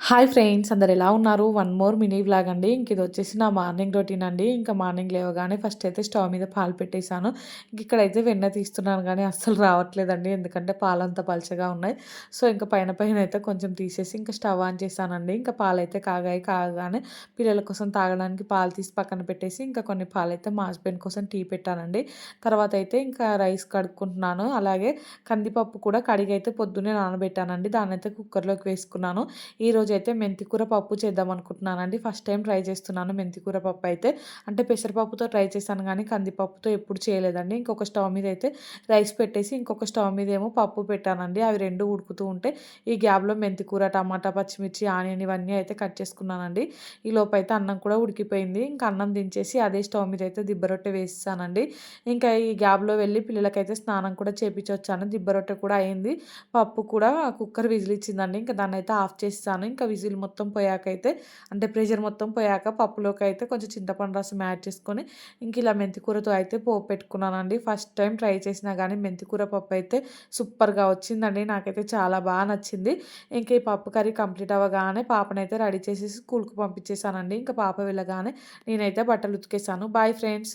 Hi friends అందరు ఎలా ఉన్నారు? వన్ మోర్ మినీ వ్లాగ్ అండి. ఇంక ఇది వచ్చేసి నా మార్నింగ్ రొటీన్ అండి. ఇంకా మార్నింగ్ లేవగానే ఫస్ట్ అయితే స్టవ్ మీద పాలు పెట్టేశాను. ఇంక ఇక్కడైతే వెన్న తీస్తున్నాను కానీ అస్సలు రావట్లేదండి. ఎందుకంటే పాలు అంత పలచగా ఉన్నాయి. సో ఇంకా పైన పైన అయితే కొంచెం తీసేసి ఇంకా స్టవ్ ఆన్ చేశానండి. ఇంకా పాలు అయితే కాగాయి కాగానే పిల్లల కోసం తాగడానికి పాలు తీసి పక్కన పెట్టేసి ఇంకా కొన్ని పాలు అయితే మా హస్బెండ్ కోసం టీ పెట్టానండి. తర్వాత అయితే ఇంకా రైస్ కడుక్కుంటున్నాను. అలాగే కందిపప్పు కూడా కడిగి అయితే పొద్దున్నే నానబెట్టానండి. దాన్ని అయితే కుక్కర్లోకి వేసుకున్నాను. ఈరోజు ఈరోజు అయితే మెంతికూర పప్పు చేద్దాం అనుకుంటున్నానండి. ఫస్ట్ టైం ట్రై చేస్తున్నాను మెంతికూర పప్పు అయితే. అంటే పెసరపప్పుతో ట్రై చేశాను కానీ కందిపప్పుతో ఎప్పుడు చేయలేదండి. ఇంకొక స్టవ్ మీద అయితే రైస్ పెట్టేసి ఇంకొక స్టవ్ మీద ఏమో పప్పు పెట్టానండి. అవి రెండు ఉడుకుతూ ఉంటే ఈ గ్యాప్లో మెంతికూర టమాటా పచ్చిమిర్చి ఆనియన్ ఇవన్నీ అయితే కట్ చేసుకున్నానండి. ఈ లోపు అయితే అన్నం కూడా ఉడికిపోయింది. ఇంకా అన్నం దించేసి అదే స్టవ్ మీద అయితే దిబ్బరొట్టె వేసానండి ఇంకా ఈ గ్యాప్లో వెళ్ళి పిల్లలకైతే స్నానం కూడా చేపించొచ్చాను. దిబ్బరొట్టె కూడా అయింది. పప్పు కూడా కుక్కర్ విజిలిచ్చిందండి ఇంకా దాన్ని అయితే ఆఫ్ చేస్తాను ఇంకా విజిల్ మొత్తం పోయాక అయితే అంటే ప్రెషర్ మొత్తం పోయాక పప్పులోకి అయితే కొంచెం చింతపండు రసం యాడ్ చేసుకొని ఇంక ఇలా మెంతికూరతో అయితే పోపు పెట్టుకున్నానండి. ఫస్ట్ టైం ట్రై చేసినా కానీ మెంతికూర పప్పు అయితే సూపర్గా వచ్చిందండి. నాకైతే చాలా బాగా నచ్చింది. ఇంక ఈ పప్పు కర్రీ కంప్లీట్ అవ్వగానే పాపనైతే రెడీ చేసేసి స్కూల్కి పంపించేశానండి ఇంకా పాప వెళ్ళగానే నేనైతే బట్టలు ఉతికేసాను. Bye friends!